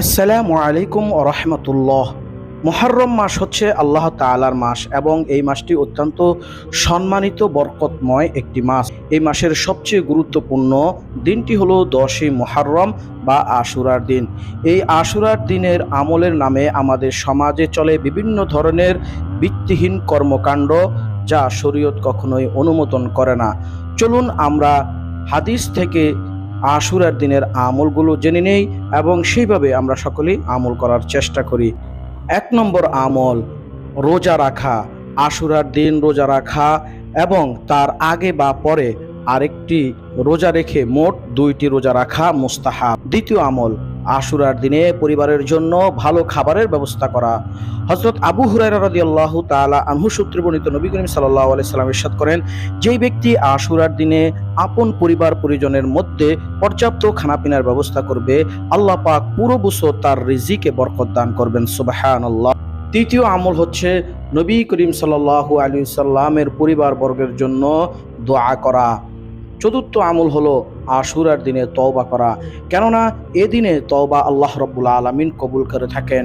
আসসালামু আলাইকুম রহমতুল্লাহ। মুহররম মাস হচ্ছে আল্লাহ তাআলার মাস এবং এই মাসটি অত্যন্ত সম্মানিত, বরকতময় একটি মাস। এই মাসের সবচেয়ে গুরুত্বপূর্ণ দিনটি হলো দশই মুহররম বা আশুরার দিন। এই আশুরার দিনের আমলের নামে আমাদের সমাজে চলে বিভিন্ন ধরনের ভিত্তিহীন কর্মকাণ্ড যা শরীয়ত কখনোই অনুমোদন করে না। চলুন আমরা হাদিস থেকে আশুরার দিনের আমলগুলো জেনে নেই এবং সেইভাবে আমরা সকলেই আমল করার চেষ্টা করি। এক নম্বর আমল, রোজা রাখা। আশুরার দিন রোজা রাখা এবং তার আগে বা পরে আরেকটি রোজা রেখে মোট দুইটি রোজা রাখা মুস্তাহাব। দ্বিতীয় আমল আশুরার দিনে পরিবারের জন্য ভালো খাবারের ব্যবস্থা করা। হজরত আবু হুরাইরা রাদিয়াল্লাহু তাআলা আনহু সূত্রে বর্ণিত নবী করিম সাল্লাল্লাহু আলাইহি সাল্লাম করেন, যেই ব্যক্তি আশুরার দিনে আপন পরিবার পরিজনের মধ্যে পর্যাপ্ত খানাপিনার ব্যবস্থা করবে, আল্লাহ পাক পুরো বছর তার রিজিকে বরকত দান করবেন, সুবহানাল্লাহ। তৃতীয় আমল হচ্ছে নবী করিম সাল্লাল্লাহু আলাইহি সাল্লামের পরিবার বর্গের জন্য দোয়া করা। চতুর্থ আমল হলো আশুরার দিনে তওবা করা। কেননা এ দিনে তওবা আল্লাহ রব্বুল আলমিন কবুল করে থাকেন।